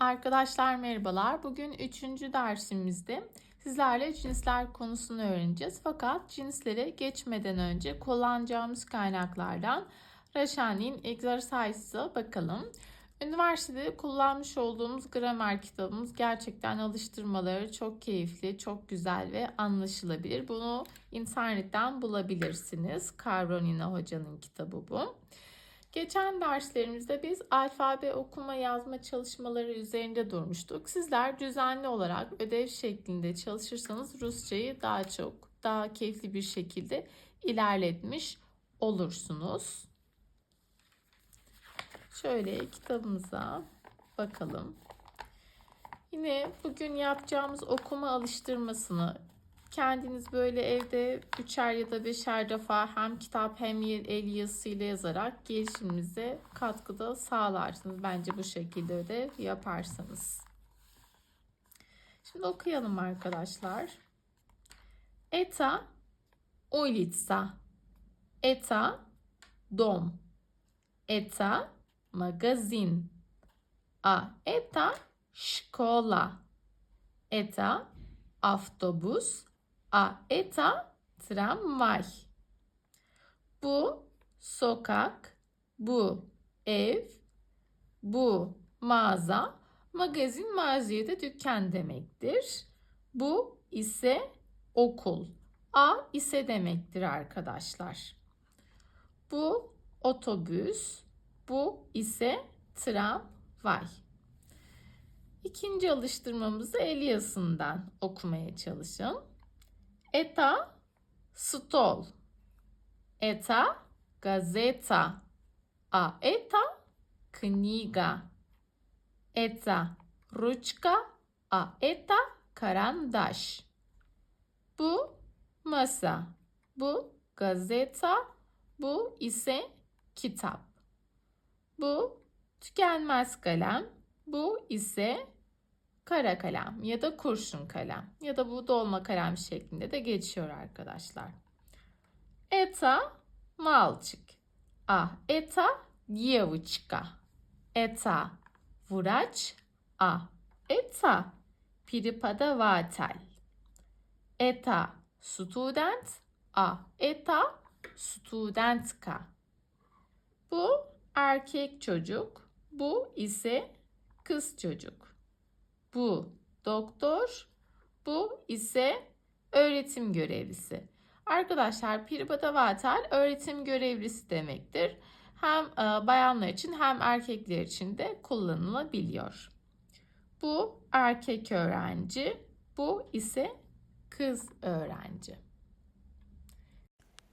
Arkadaşlar merhabalar. Bugün üçüncü dersimizde sizlerle cinsler konusunu öğreneceğiz. Fakat cinslere geçmeden önce kullanacağımız kaynaklardan Raşani'nin Exercises'a bakalım. Üniversitede kullanmış olduğumuz gramer kitabımız gerçekten alıştırmaları çok keyifli, çok güzel ve anlaşılabilir. Bunu internetten bulabilirsiniz. Karonina hocanın kitabı bu. Geçen derslerimizde biz alfabe okuma yazma çalışmaları üzerinde durmuştuk. Sizler düzenli olarak ödev şeklinde çalışırsanız Rusçayı daha çok, daha keyifli bir şekilde ilerletmiş olursunuz. Şöyle kitabımıza bakalım. Yine bugün yapacağımız okuma alıştırmasını kendiniz böyle evde üçer ya da beşer defa hem kitap hem el yazısıyla yazarak gelişiminize katkıda sağlarsınız. Bence bu şekilde ödev yaparsanız. Şimdi okuyalım arkadaşlar. Eta ulica. Eta dom. Eta magazin. A eta szkoła. Eta autobus a eta tramvay. Bu sokak, bu ev, bu mağaza, magazin mağazaya dükkan demektir. Bu ise okul. A ise demektir arkadaşlar. Bu otobüs, bu ise tramvay. İkinci alıştırmamızı Elias'ından okumaya çalışın. Eta stol. Eta gazeta. A eta kniga. Eta ruczka. A eta karandaş. Bu masa. Bu gazeta. Bu ise kitap. Bu tükenmez kalem. Bu ise kara kalem ya da kurşun kalem ya da bu dolma kalem şeklinde de geçiyor arkadaşlar. Eta malçık. A eta dievuçka. Eta vuraç. A eta piripada vatel. Eta student. A eta studentka. Bu erkek çocuk. Bu ise kız çocuk. Bu doktor, bu ise öğretim görevlisi. Arkadaşlar Piribadavatel öğretim görevlisi demektir. Hem e, bayanlar için hem erkekler için de kullanılabiliyor. Bu erkek öğrenci, bu ise kız öğrenci.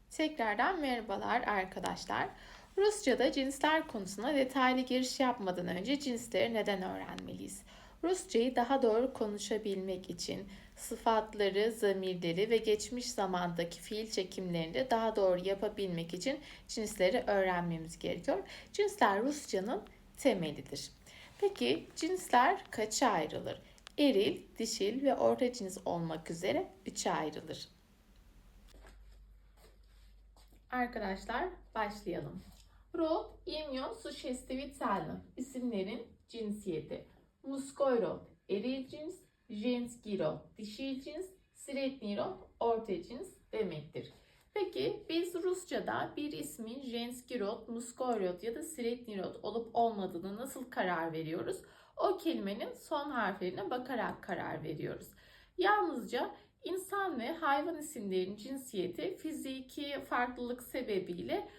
Tekrardan merhabalar arkadaşlar. Rusça'da cinsler konusuna detaylı giriş yapmadan önce cinsleri neden öğrenmeliyiz? Rusçayı daha doğru konuşabilmek için sıfatları, zamirleri ve geçmiş zamandaki fiil çekimlerini de daha doğru yapabilmek için cinsleri öğrenmemiz gerekiyor. Cinsler Rusçanın temelidir. Peki cinsler kaça ayrılır? Eril, dişil ve orta cins olmak üzere üçe ayrılır. Arkadaşlar başlayalım. Rol, imyo, suşestivitelno isimlerin cinsiyeti. Muskoyrod eril cins, jenskiro dişil cins, sretnirod orta cins demektir. Peki biz Rusça'da bir ismin jenskirot, muskoyrod ya da sretnirod olup olmadığını nasıl karar veriyoruz? O kelimenin son harflerine bakarak karar veriyoruz. Yalnızca insan ve hayvan isimlerinin cinsiyeti fiziki farklılık sebebiyle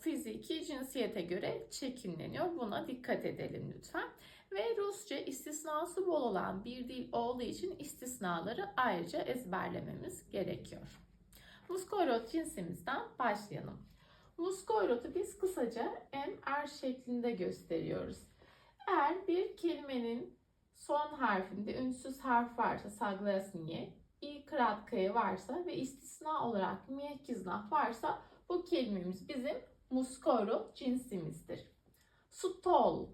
fiziki cinsiyete göre çekimleniyor. Buna dikkat edelim lütfen. Ve Rusça istisnası bol olan bir dil olduğu için istisnaları ayrıca ezberlememiz gerekiyor. Muskoyrot cinsimizden başlayalım. Muskoyrot'u biz kısaca MR şeklinde gösteriyoruz. Eğer bir kelimenin son harfinde ünsüz harf varsa saglasniye, i kratkaya varsa ve istisna olarak miyekizna varsa bu kelimemiz bizim muskoyrot cinsimizdir. Stol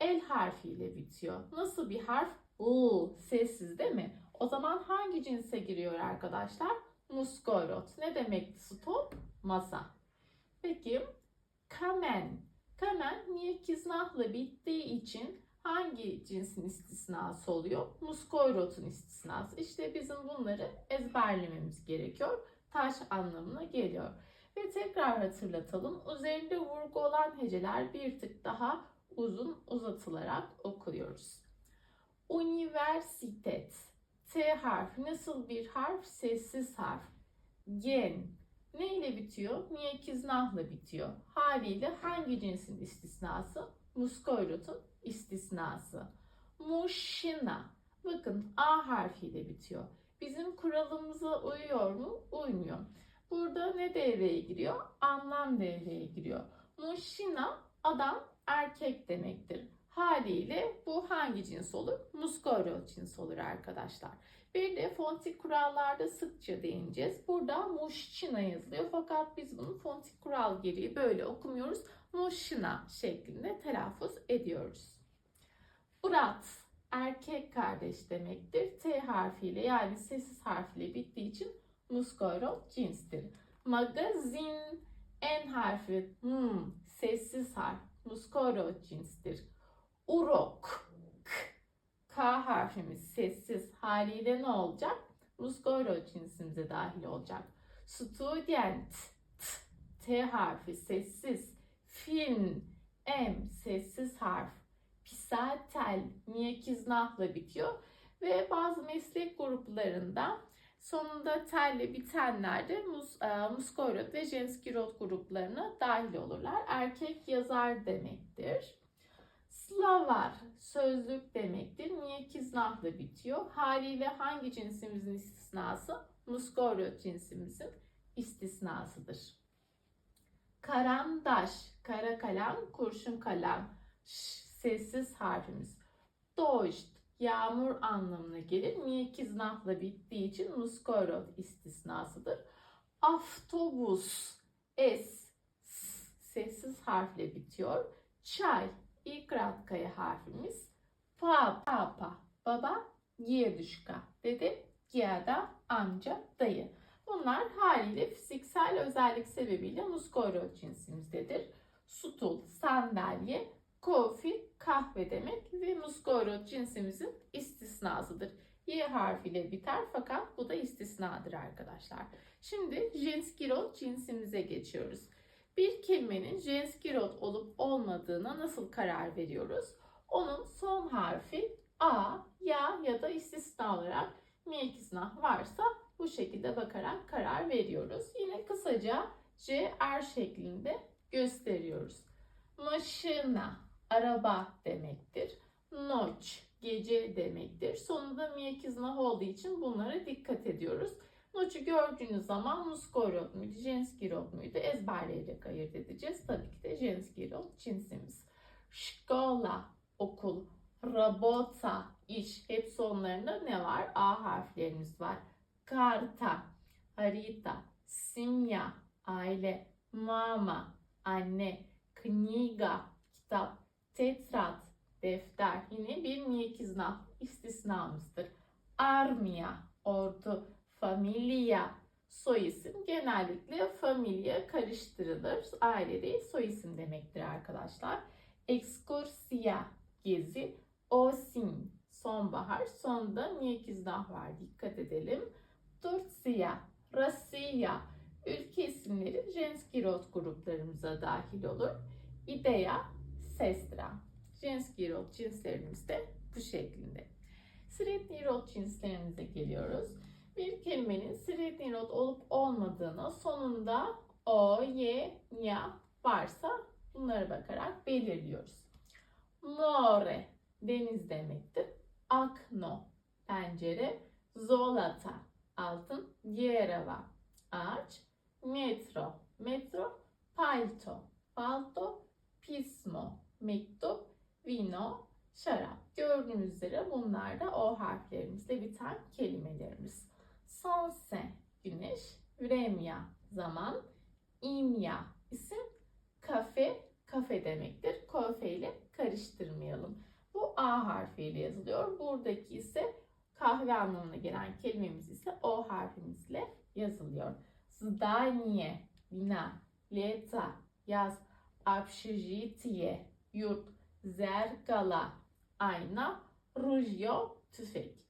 el harfiyle bitiyor. Nasıl bir harf? U, sessiz değil mi? O zaman hangi cinse giriyor arkadaşlar? Muskoyrot. Ne demekti stop? Masa. Peki kamen. Kamen niye kiznahla bittiği için hangi cinsin istisnası oluyor? Muskoirot'un istisnası. İşte bizim bunları ezberlememiz gerekiyor. Taş anlamına geliyor. Ve tekrar hatırlatalım. Üzerinde vurgu olan heceler bir tık daha uzun uzatılarak okuyoruz. Universitet. T harfi nasıl bir harf? Sessiz harf. Gen. Ne ile bitiyor? Niyekiznahla bitiyor. Haliyle hangi cinsin istisnası? Muskoirot'un istisnası. Muşina. Bakın A harfiyle bitiyor. Bizim kuralımıza uyuyor mu? Uymuyor. Burada ne devreye giriyor? Anlam devreye giriyor. Muşina adam erkek demektir. Haliyle bu hangi cins olur? Muskoirot cins olur arkadaşlar. Bir de fontik kurallarda sıkça değineceğiz. Burada muşçina yazılıyor fakat biz bunu fontik kural gereği böyle okumuyoruz. Muşina şeklinde telaffuz ediyoruz. Brat erkek kardeş demektir. T harfiyle yani sessiz harfiyle bittiği için muskoirot cinstir. Magazin en harfi hmm, sessiz harf muskoirot cinstir. Urok k, K harfimiz sessiz haliyle ne olacak? Muskoirot cinsimize dahil olacak. Student t, T harfi sessiz. Film M sessiz harf. Pisatel niyekiznahla bitiyor ve bazı meslek gruplarında sonunda telle bitenler de mus, e, muskoirot ve jenskirot gruplarına dahil olurlar. Erkek yazar demektir. Slavar sözlük demektir. Niyekiznahla bitiyor. Haliyle hangi cinsimizin istisnası? Muskoirot cinsimizin istisnasıdır. Karandaş, kara kalem, kurşun kalem, ş, sessiz harfimiz. Doşt, yağmur anlamına gelir. Niyekiznahla bittiği için muskoirot istisnasıdır. Aftobus, s, s, sessiz harfle bitiyor. Çay, ilk ratkaya harfimiz. Pa, papa, baba, gierdüşka, dede, giyada, amca, dayı. Bunlar haliyle fiziksel özellik sebebiyle muskoirot cinsimizdedir. Sutul, sandalye, kofi, kahve demek ve muskoirot cinsimizin istisnasıdır. Y harfiyle biter fakat bu da istisnadır arkadaşlar. Şimdi jenskirot cinsimize geçiyoruz. Bir kelimenin jenskirot olup olmadığına nasıl karar veriyoruz? Onun son harfi A, ya ya da istisna olarak miyekisna varsa bu şekilde bakarak karar veriyoruz. Yine kısaca C, R şeklinde gösteriyoruz. Maşina, araba demektir. Noç, gece demektir. Sonunda miyekizna olduğu için bunlara dikkat ediyoruz. Noç'u gördüğünüz zaman muskoirot muydu, jenskirot muydu ezberleyerek ayırt edeceğiz. Tabii ki de jenskirot cinsimiz. Şkola, okul, rabota, iş. Hep sonlarında ne var? A harflerimiz var. Karta, harita, simya, aile, mama, anne, kniga, kitap, tetrat, defter. Yine bir miyekizna istisnamızdır. Armia, ordu, familia, soy isim. Genellikle familia karıştırılır. Aile değil soy isim demektir arkadaşlar. Ekskursiya, gezi, osin, sonbahar. Sonda miyekizna var. Dikkat edelim. Tursiya, Rasiya, ülke isimleri Jenskirot gruplarımıza dahil olur. İdea, Sestra. Jenskirot cinslerimiz de bu şeklinde. Sretnirot cinslerimize geliyoruz. Bir kelimenin Sretnirot olup olmadığını sonunda o, y, ya varsa bunlara bakarak belirliyoruz. More, deniz demektir. Akno, pencere. Zolata, altın. Yereva, ağaç. Metro, metro. Palto, palto. Pismo, mektup. Vino, şarap. Gördüğünüz üzere bunlar da o harflerimizle biten kelimelerimiz. Sonse, güneş. Vremya, zaman. İmya, isim. Kafe, kafe demektir. Kafe ile karıştırmayalım. Bu A harfiyle yazılıyor. Buradaki ise kahve anlamına gelen kelimemiz ise O harfimizle yazılıyor. Zdaniye, bina, leta, yaz, apşijitiye, yurt, zerkala, ayna, rujyo, tüfek.